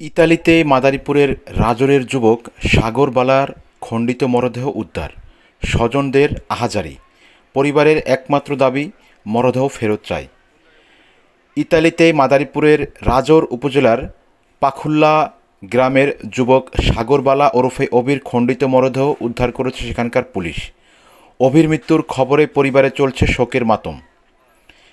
ইতালিতে মাদারীপুরের রাজরের যুবক সাগর বালার খণ্ডিত মরদেহ উদ্ধার। স্বজনদের আহাজারি। পরিবারের একমাত্র দাবি, মরদেহ ফেরত চাই। ইতালিতে মাদারীপুরের রাজর উপজেলার পাখুল্লা গ্রামের যুবক সাগরবালা ওরফে অবির খণ্ডিত মরদেহ উদ্ধার করেছে সেখানকার পুলিশ। অভির মৃত্যুর খবরে পরিবারে চলছে শোকের মাতম।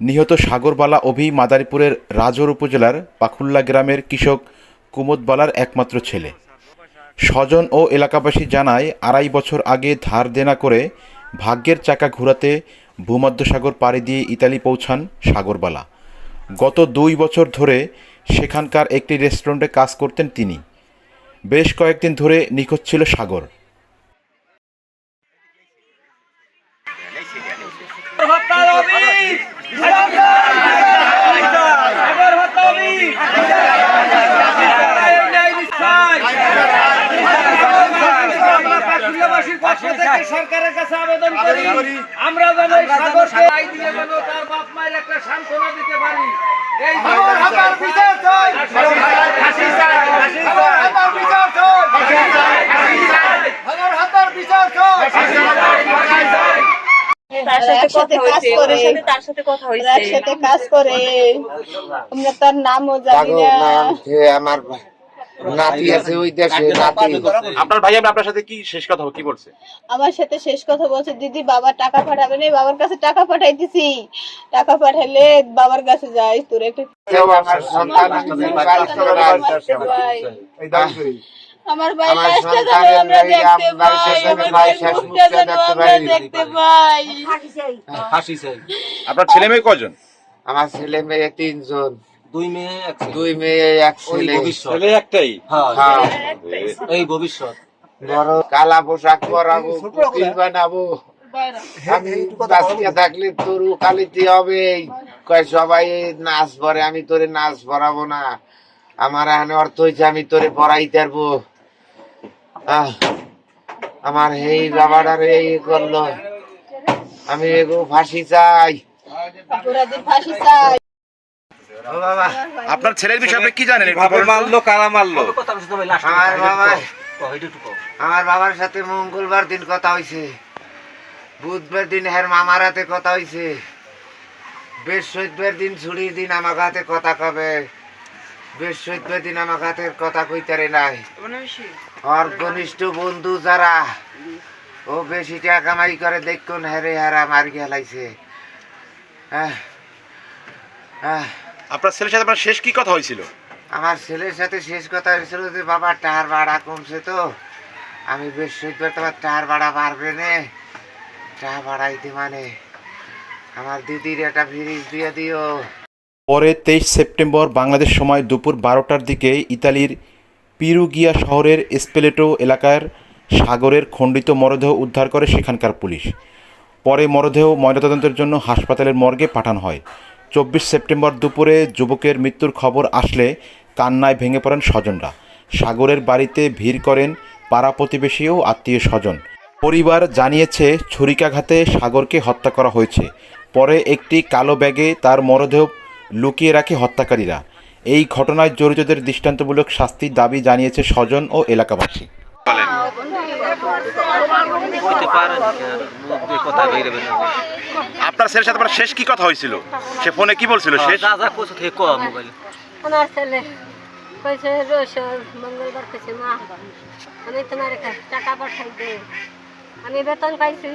নিহত সাগরবালা অভি মাদারীপুরের রাজর উপজেলার পাখুল্লা গ্রামের কৃষক কুমোদবালার একমাত্র ছেলে। স্বজন ও এলাকাবাসী জানায়, আড়াই বছর আগে ধার দেনা করে ভাগ্যের চাকা ঘুরাতে ভূমধ্যসাগর পাড়ি দিয়ে ইতালি পৌঁছান সাগরবালা। গত দুই বছর ধরে সেখানকার একটি রেস্টুরেন্টে কাজ করতেন তিনি। বেশ কয়েকদিন ধরে নিখোঁজ ছিল সাগর। সরকারের কাছে আবেদন করি আমরা যেন এই সাগরকে রায় দিয়ে যেন তার বাপ মায়ের একটা সান্ত্বনা দিতে পারি এই আমার বিচার চাই ফাঁসি চাই, আমার বিচার চাই আমার হাতার বিচার চাই তার সাথে একসাথে কথা কাজ হয়েছে তার সাথে কথা হয়েছে একসাথে কাজ করে আমরা তার নামও জানি না আমার নাতি আছে ওই দেশে নাতি। আপনার ভাই আপনার সাথে কি শেষ কথা কি বলছে? আমার সাথে শেষ কথা বলছে দিদি বাবা টাকা পাঠাবে না বাবার কাছে টাকা পাঠাইতেছি। টাকা পাঠাইলে বাবার কাছে যাই তোর একটু আমার ভাই আমার দেখতে পাই আমরা দেখতে পাই। আপনার ছেলে মেয়ে কজন আমার ছেলে মেয়ে তিনজন। দুই মেয়ে এক দুই মেয়ে এক ছেলে ভবিষ্যৎ। ছেলে একটাই। হ্যাঁ হ্যাঁ। এই ভবিষ্যৎ। বড় কালা পোশাক পরাবো কুকিল বানাবো। আমি বাঁচিয়ে থাকলে তোর কালিতে হবে। কয় সবাই নাচ পরে আমি তোরে নাচ পড়াবো না। আমার এখানে অর্থ হয়েছে আমি তোরে পড়াইতে পারব। আহ, আমার এই বাবাটারে এই করল। আমি এগো ফাঁসি চাই। ফাঁসি চাই। আপনার ছেলের বিষয়ে আপনি কি জানেন? ভাবে মারলো কারা মারলো? আমার বাবা আমার বাবার সাথে মঙ্গলবার দিন কথা হয়েছে বুধবার দিন হের মামার হাতে কথা হয়েছে বৃহস্পতিবার দিন ছুটির দিন আমার হাতে কথা কবে? বৃহস্পতিবার দিন আমার হাতে কথা কইতারে নাই। আর ঘনিষ্ঠ বন্ধু যারা ও বেশি টাকা কামাই করে দেখুন হেরে হেরা মার গেলাইছে আহ, আহ, আপনার ছেলের সাথে আপনার শেষ কি কথা হয়েছিল? আমার ছেলের সাথে শেষ কথা হয়েছিল যে বাবা টাহার ভাড়া কমছে তো। আমি বেশ বৃহস্পতিবার তোমার টাহার ভাড়া বাড়বে নে। টাকা ভাড়াইতে মানে। আমার দিদির একটা ফ্রিজ দিয়ে দিও। পরে তেইশ সেপ্টেম্বর বাংলাদেশ সময় দুপুর বারোটার দিকে ইতালির পিরুগিয়া শহরের স্পেলেটো এলাকার সাগরের খণ্ডিত মরদেহ উদ্ধার করে সেখানকার পুলিশ। পরে মরদেহ ময়নাতদন্তের জন্য হাসপাতালের মর্গে পাঠানো হয়। চব্বিশ সেপ্টেম্বর দুপুরে যুবকের মৃত্যুর খবর আসলে কান্নায় ভেঙে পড়েন স্বজনরা। সাগরের বাড়িতে ভিড় করেন পাড়া প্রতিবেশী ও আত্মীয় স্বজন। পরিবার জানিয়েছে, ছুরিকাঘাতে সাগরকে হত্যা করা হয়েছে। পরে একটি কালো ব্যাগে তার মরদেহ লুকিয়ে রাখে হত্যাকারীরা। এই ঘটনায় জড়িতদের দৃষ্টান্তমূলক শাস্তির দাবি জানিয়েছে স্বজন ও এলাকাবাসী। হইতে পারে কথা বেরোবে না আপনার ছেলের সাথে আপনার শেষ কি কথা হয়েছিল? সে ফোনে কি বলছিল শেষ? যা যা কোথা থেকে কম মোবাইল। আমার ছেলে কইছে মঙ্গলবার কইছে মা আমি তোমার কাছে টাকা পাঠাই দে। আমি বেতন পাইছি।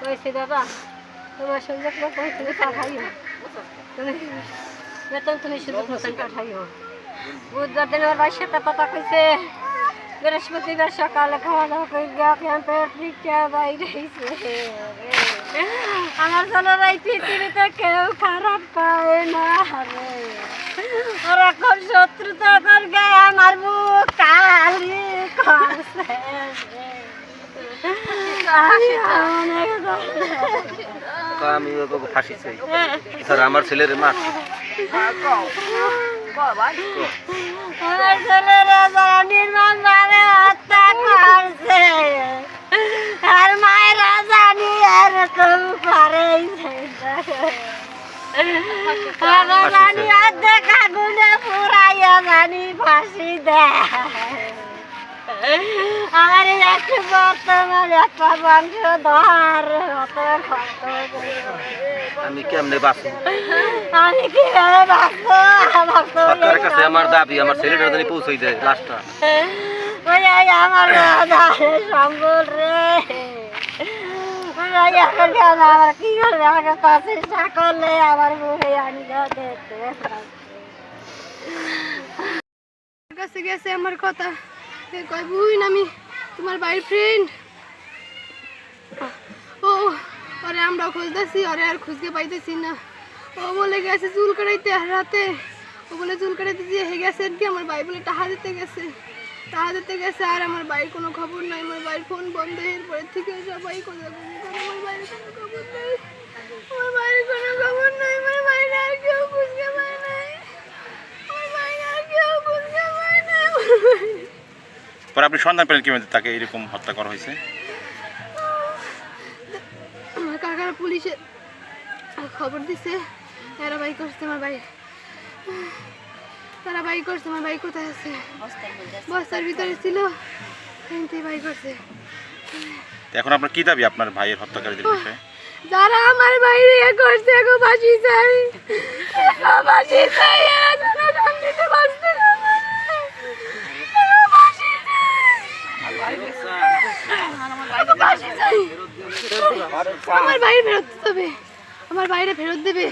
কইছি বাবা তোমার সুযোগ মতন তুমি পাঠাইও তুমি বেতন তুমি সুযোগ মতন পাঠাইও। বুধবার দিন ওর ভাইয়ের সাথে কথা কইছে বৃহস্পতিবার সকালে খাওয়া দাওয়া করে গিয়া ক্যাম্পের দিকটা বাইরে। আমার ছেলের এই পৃথিবীতে কেউ খারাপ পায় না রে। ওরা কোন শত্রুতা করবে আমার মুখ কালি করছে। আমি অনেক তো আমি ওকে ফাঁসি চাই। স্যার আমার ছেলের মা আমার ছেলেরা যারা নির্মাণ ভাবে হত্যা করছে। আর মায়েরা জানি এরকম করে আর জানি অর্ধেক আগুনে পুরাই দিয়া জানি ফাঁসি দেয়। আমার একটু বর্তমান একটা আমি কেমনে বাঁচবো? আমি কীভাবে বাঁচবো আমার তো সরকারের কাছে আমার দাবি আমার ছেলেটার জানি পৌঁছাই দেয় লাস্টটা আমার সম্বল রে। আমার কি করবে? আমাকে পাশে সকলে আমার মুখে আনি দেখতে কাছে গেছে আমার কথা। কয় বুঝিন আমি তোমার বাড়ির ফ্রেন্ড ও আরে আমরা খুঁজতেছি আরে আর খুঁজতে পাইতেছি না। ও বলে গেছে চুল কাটাইতে রাতে। ও বলে চুল কাটাইতে দিয়ে হে গেছে আর কি আমার ভাই বলে টাহা দিতে গেছে। টাহা দিতে গেছে আর আমার বাড়ির কোনো খবর নাই আমার বাড়ির ফোন বন্ধ এরপরে থেকে সবাই কোথায় আমার বাড়ির কোনো খবর নেই আমার বাড়ির কোনো খবর নাই আমার বাড়ির আর কেউ নাই আমার বাড়ির আর কেউ পরে আপনি সন্ধান পেলেন কীভাবে তাকে এরকম হত্যা করা হয়েছে? আমার কাকারা পুলিশে খবর দিছে এরা বাই করছে আমার ভাই। তারা বাই করছে আমার ভাই কোথায় আছে? বস্তার ভিতরে ছিল কিন্তু বাই করছে। এখন আপনার কি দাবি আপনার ভাইয়ের হত্যাকারীদের বিষয়ে? যারা আমার বাইরে ইয়ে করছে এখন বাঁচি চাই। বাঁচি চাই শান্তিতে বাঁচতে। আমার বাইরে ফেরত দিতে হবে। আমার বাইরে ফেরত দেবে।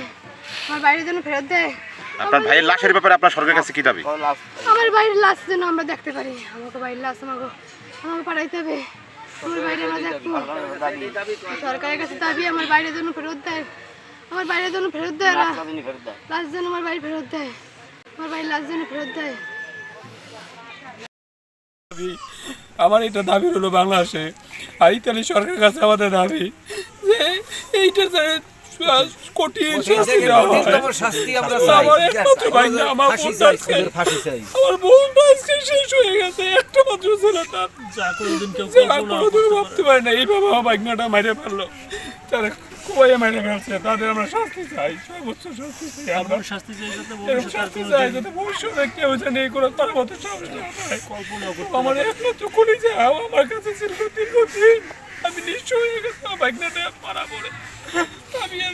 আমার বাইরে যেন ফেরত দেয়। আপনার ভাইয়ের লাশের ব্যাপারে আপনার সরকারের কাছে কি দাবি? আমার বাইরের লাশ যেন আমরা দেখতে পারি। আমাকে বাইরের লাশ আমাকে আমাকে পাঠাইতে হবে। আমার বাইরে আমরা দেখব। সরকারের কাছে দাবি আমার বাইরে জন্য ফেরত দেয়। আমার বাইরে যেন ফেরত দেয় না। লাশ যেন আমার বাড়ি ফেরত দেয়। আমার বাড়ির লাশ যেন ফেরত দেয়। আমার এটা দাবি হলো বাংলাদেশে। আর ইতালি সরকারের কাছে আমাদের দাবি যে এইটা কঠিন শাস্তি দেওয়া হয়। আমার একমাত্র ভাই না, আমার বোনটা আজকে আমার বোনটা আজকে শেষ হয়ে গেছে একটা মাত্র ছেলে তার। যা কোনোদিন ভাবতে পারে না এইভাবে আমার বাইকনাটা মাইরে ফেলল। তারা কুয়াইয়ে মাইরে ফেলছে তাদের আমরা শাস্তি চাই সর্বোচ্চ শাস্তি চাই আমরা। শাস্তি চাই যাতে শাস্তি চাই যাতে ভবিষ্যতে কেউ জানি এই কোনো তার মতো সাহস না আমার একমাত্র আমার কাছে ছিল দীর্ঘদিন। আমি নিশ্চয় হয়ে গেছে আমার বাইকনাটা মারা পড়ে।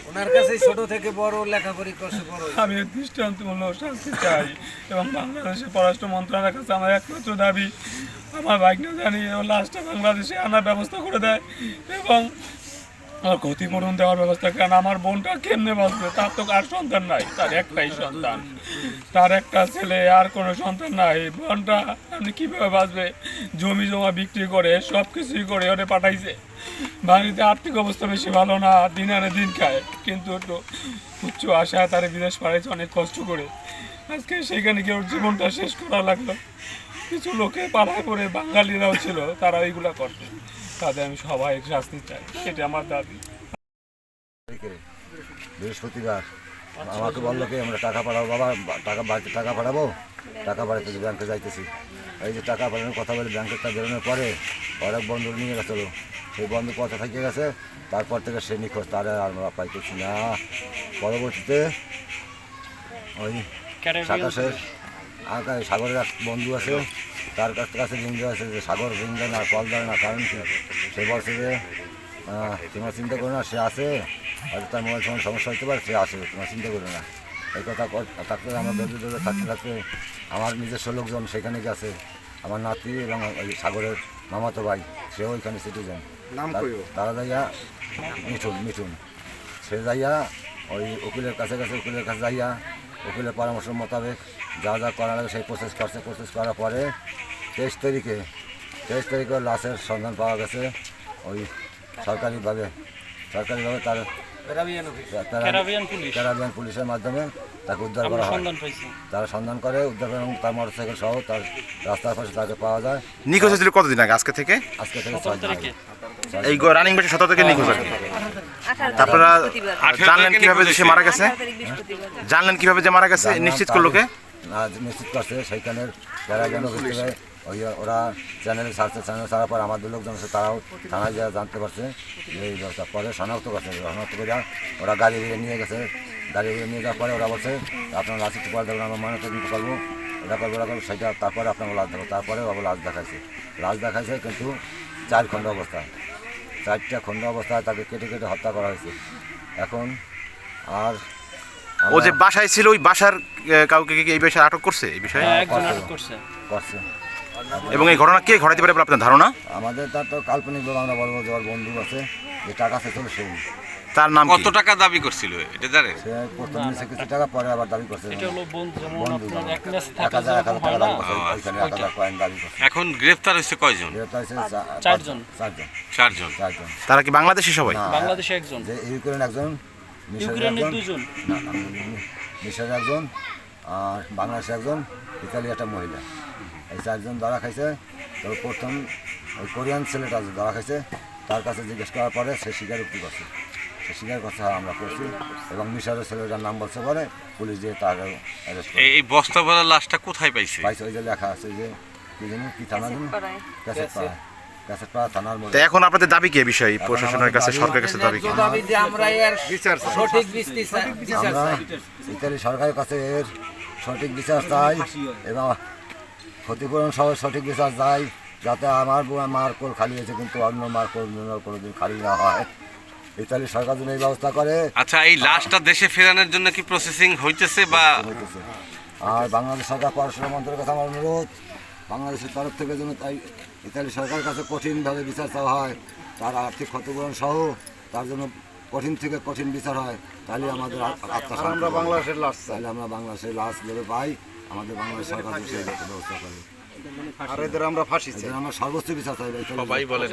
ওনার কাছে ছোট থেকে বড় লেখাপড়ি করছে বড় আমি দৃষ্টান্তমূলক শাস্তি চাই এবং বাংলাদেশের পররাষ্ট্র মন্ত্রণালয়ের কাছে আমার একমাত্র দাবি, আমার বাইকটা জানি লাস্টটা বাংলাদেশে আনার ব্যবস্থা করে দেয় এবং আমার ক্ষতিপূরণ দেওয়ার ব্যবস্থা কারণ আমার বোনটা কেমনে বাঁচবে? তার তো আর সন্তান নাই, তার একটাই সন্তান। তার একটা ছেলে, আর কোনো সন্তান নাই। বোনটা আপনি কীভাবে বাঁচবে? জমি জমা বিক্রি করে সব কিছুই করে ওরে পাঠাইছে। বাড়িতে আর্থিক অবস্থা বেশি ভালো না দিন আনে দিন খায়। কিন্তু একটু উচ্চ আশায় তারা বিদেশ পাঠাইছে অনেক কষ্ট করে। আজকে সেখানে গিয়ে ওর জীবনটা শেষ করা লাগল। কিছু লোকে পড়ে বাঙালিরাও ছিল, তারা এইগুলো করতো। তাদের আমি সবাই শাস্তি চাই এটা আমার দাবি। বৃহস্পতিবার, আমাকে বলল কি, আমরা টাকা পাঠাবো, বাবা, টাকা বাড়িতে টাকা পাঠাবো? টাকা পাঠাতে ব্যাংকে যাইতেছি। এই যে টাকা পাঠানোর কথা বলে ব্যাংকেরটা বেরোনোর পরে, অনেক বন্ধু নিয়ে গেছিল। সেই বন্ধু পথে থেকে গেছে। তারপর থেকে সে নিখোঁজ তারা আর আমরা পাইতেছি না। পরবর্তীতে ওই সাতাশের আঁকা সাগরের এক বন্ধু আছে তার কাছ কাছে জিন্দা আছে যে সাগর জিন্দা না কল দেয় না কারণ কি? সে বলছে যে তোমরা চিন্তা করো না সে আসে হয়তো তার মোবাইল ফোন সমস্যা হতে পারে সে আসে তোমার চিন্তা করো না। এই কথা থাকতে আমরা বেঁধে বেঁধে থাকতে থাকতে আমার নিজস্ব লোকজন সেখানে গেছে। আমার নাতি এবং ওই সাগরের মামাতো ভাই সেও ওইখানে সিটিজেন তারা যাইয়া মিঠুন মিঠুন। সে যাইয়া ওই উকিলের কাছে গেছে উকিলের কাছে যাইয়া উকিলের পরামর্শ মোতাবেক যা যা করা লাগে সেই প্রসেস করছে। প্রসেস করার পরে তেইশ তারিখে তেইশ তারিখে লাশের সন্ধান পাওয়া গেছে। ওই সরকারিভাবে সরকারিভাবে তার ক্যারাবিয়ান পুলিশের মাধ্যমে তাকে উদ্ধার করা হয়। তারা সন্ধান করে উদ্ধার করে এবং তার মোটরসাইকেল সহ তার রাস্তার পাশে তাকে পাওয়া যায়। নিখোঁজ হয়েছিল কতদিন আগে? আজকে থেকে? আজকে থেকে ছয় দিন আগে। এই রানিং বেশি সতেরো থেকে নিখোঁজ আর কি আপনারা জানলেন কীভাবে যে সে মারা গেছে? জানলেন কীভাবে যে মারা গেছে? নিশ্চিত করল কে? নিশ্চিত করছে সেইখানের যারা যেন বুঝতে পারে ওই ওরা চ্যানেল ছাড়ছে চ্যানেল ছাড়ার পর আমাদের লোকজন আছে তারাও থানায় যা জানতে পারছে যে এই ব্যবস্থা পরে শনাক্ত করছে। শনাক্ত করে ওরা গাড়ি ঘুরে নিয়ে গেছে। গাড়ি ঘুরে নিয়ে যাওয়ার পরে ওরা বলছে আপনার লাশ একটু পরে দেখবেন আমরা ময়না তদন্ত করব। এটা করব এটা করব সেটা তারপরে আপনাকে লাশ দেখাবো। তারপরে আবার লাশ দেখাইছে। লাশ দেখাইছে কিন্তু চার খণ্ড অবস্থায়। চারটা খন্ড অবস্থায় তাকে কেটে কেটে হত্যা করা হয়েছে। এখন আর ও যে বাসায় ছিল ওই বাসার কাউকে কি এই বিষয়ে আটক করছে এই বিষয়ে? হ্যাঁ, করছে। করছে। এবং এই ঘটনা কে ঘটাতে পারে বলে আপনার ধারণা? আমাদের তার তো কাল্পনিকভাবে আমরা বলব যে ওর বন্ধু আছে যে টাকা চেয়েছিল সেই তার নাম কি? টাকা দাবি করছিল? এটা জানেন? কিছু টাকা পরে আবার দাবি করছে। এটা হলো বন্ধু যেমন আপনার এক ম্যাচ থাকা টাকা দাবি করছে। ওইখানে এক হাজার কয়েন দাবি করছে। এখন গ্রেফতার হয়েছে কয়জন? গ্রেপ্তার হয়েছে চারজন। চারজন। চারজন। চারজন। তারা কি বাংলাদেশি সবাই? বাংলাদেশে একজন। যে ইউক্রেন একজন ইউক্রেনের একজন। দুজন। আর বাংলাদেশ একজন ইতালি একটা মহিলা। এই চারজন ধরা খাইছে। তো প্রথম ওই কোরিয়ান ছেলেটা ধরা খাইছে। তার কাছে জিজ্ঞেস করার পরে সে স্বীকারোক্তি করছে। সে স্বীকার করছে হ্যাঁ, আমরা করছি এবং মিশরের ছেলেটার নাম বলছে পরে পুলিশ দিয়ে তার অ্যারেস্ট করে। এই বস্তা ভরা লাশটা কোথায় পাইছে? পাইছে ওই যে লেখা আছে যে কি জানি কি থানা জানি? ক্যাসেট পাড়া ক্যাসেট পাড়া থানার মধ্যে। এখন আপনাদের দাবি কি এই বিষয়ে? প্রশাসনের কাছে দাবি- সরকারের কাছে দাবি কি? দাবি যে আমরা এর সঠিক বিচার বিচার চাই। ইতালি সরকারের কাছে এর সঠিক বিচার চাই এবং ক্ষতিপূরণ সহ সঠিক বিচার চাই যাতে আমার মার কোল খালি হয়েছে কিন্তু অন্য মার কোল কোনোদিন খালি না হয়। ইতালি সরকার যদি এই ব্যবস্থা করে। আচ্ছা এই লাশটা দেশে ফেরানোর জন্য কি প্রসেসিং হইতেছে বা হইতেছে আর বাংলাদেশ সরকার পররাষ্ট্র মন্ত্রীর কাছে আমার অনুরোধ। বাংলাদেশের তরফ থেকে যেন তাই ইতালি সরকারের কাছে কঠিনভাবে বিচার চাওয়া হয় তার আর্থিক ক্ষতিপূরণ সহ তার জন্য কঠিন থেকে কঠিন বিচার হয় তাহলে আমাদের আত্মা আমরা বাংলাদেশের লাশ তাহলে আমরা বাংলাদেশের লাশ লেবে পাই আমাদের বাংলাদেশ সরকার ব্যবস্থা করে। আর এদের আমরা ফাঁসি আমরা সর্বোচ্চ বিচার চাই সবাই বলে